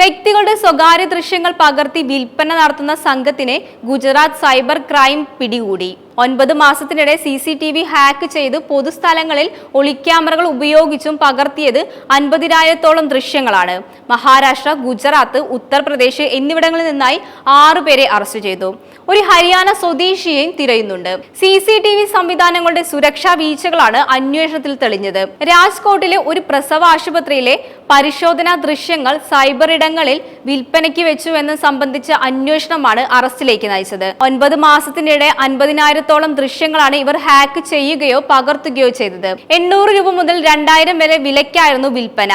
വ്യക്തികളുടെ സ്വകാര്യ ദൃശ്യങ്ങൾ പകർത്തി വിൽപ്പന നടത്തുന്ന സംഘത്തിനെ ഗുജറാത്ത് സൈബർ ക്രൈം പിടികൂടി. ഒൻപത് മാസത്തിനിടെ C C T V hack ചെയ്ത് പൊതുസ്ഥലങ്ങളിൽ ഒളിക്യാമറകൾ ഉപയോഗിച്ചും പകർത്തിയത് അൻപതിനായിരത്തോളം ദൃശ്യങ്ങളാണ്. മഹാരാഷ്ട്ര ഗുജറാത്ത് ഉത്തർപ്രദേശ് എന്നിവിടങ്ങളിൽ നിന്നായി ആറുപേരെ അറസ്റ്റ് ചെയ്തു. ഒരു ഹരിയാന സ്വദേശിയെയും തിരയുന്നുണ്ട്. സി സി ടി വി സംവിധാനങ്ങളുടെ സുരക്ഷാ വീഴ്ചകളാണ് അന്വേഷണത്തിൽ തെളിഞ്ഞത്. രാജ്കോട്ടിലെ ഒരു പ്രസവ ആശുപത്രിയിലെ പരിശോധനാ ദൃശ്യങ്ങൾ സൈബർ ഇടങ്ങളിൽ വിൽപ്പനയ്ക്ക് വെച്ചു എന്ന് സംബന്ധിച്ച അന്വേഷണമാണ് അറസ്റ്റിലേക്ക് നയിച്ചത്. ഒൻപത് മാസത്തിനിടെ അൻപതിനായിരത്തോളം ദൃശ്യങ്ങളാണ് ഇവർ ഹാക്ക് ചെയ്യുകയോ പകർത്തുകയോ ചെയ്തത്? എണ്ണൂറ് രൂപ മുതൽ രണ്ടായിരം വരെ വിലയ്ക്കായിരുന്നു വിൽപ്പന.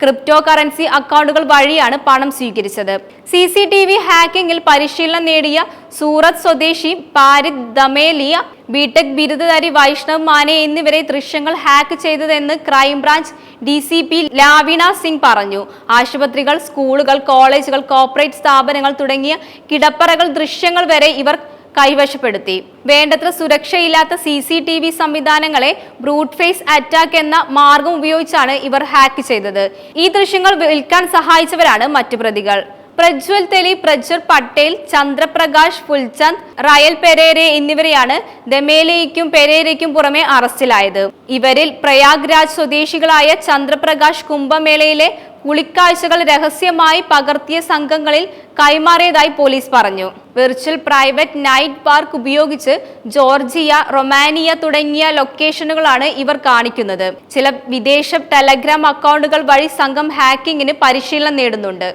ക്രിപ്റ്റോ കറൻസി അക്കൗണ്ടുകൾ വഴിയാണ് പണം സ്വീകരിച്ചത്. സി സി ടി വി ഹാക്കിംഗിൽ പരിശീലനം നേടിയ സൂറത്ത് സ്വദേശി പാരിത് ദമേലിയ ബിടെക് ബിരുദധാരി വൈഷ്ണവ് മാനെ എന്നിവരെ ദൃശ്യങ്ങൾ ഹാക്ക് ചെയ്തതെന്ന് crime branch D C P Lavina Singh പറഞ്ഞു. ആശുപത്രികൾ സ്കൂളുകൾ കോളേജുകൾ കോർപ്പറേറ്റ് സ്ഥാപനങ്ങൾ തുടങ്ങിയ കിടപ്പറകൾ ദൃശ്യങ്ങൾ വരെ ഇവർ കൈവശപ്പെടുത്തി. വേണ്ടത്ര സുരക്ഷയില്ലാത്ത സി സി ടി വി സംവിധാനങ്ങളെ ബ്രൂട്ട് ഫേസ് അറ്റാക്ക് എന്ന മാർഗം ഉപയോഗിച്ചാണ് ഇവർ ഹാക്ക് ചെയ്തത്. ഈ ദൃശ്യങ്ങൾ വിൽക്കാൻ സഹായിച്ചവരാണ് മറ്റു പ്രതികൾ. പ്രജ്വൽ തെലി പ്രജ്വൽ പട്ടേൽ ചന്ദ്രപ്രകാശ് ഫുൽചന്ദ് റയൽ പെരേരെ എന്നിവരെയാണ് ദമേലയ്ക്കും പെരേരയ്ക്കും പുറമെ അറസ്റ്റിലായത്. ഇവരിൽ പ്രയാഗ്രാജ് സ്വദേശികളായ ചന്ദ്രപ്രകാശ് കുംഭമേളയിലെ കുളിക്കാഴ്ചകൾ രഹസ്യമായി പകർത്തിയ സംഘങ്ങളിൽ കൈമാറിയതായി പോലീസ് പറഞ്ഞു. വെർച്വൽ പ്രൈവറ്റ് നൈറ്റ് പാർക്ക് ഉപയോഗിച്ച് ജോർജിയ റൊമാനിയ തുടങ്ങിയ ലൊക്കേഷനുകളാണ് ഇവർ കാണിക്കുന്നത്. ചില വിദേശ ടെലഗ്രാം അക്കൗണ്ടുകൾ വഴി സംഘം ഹാക്കിങ്ങിന് പരിശീലനം നേടുന്നുണ്ട്.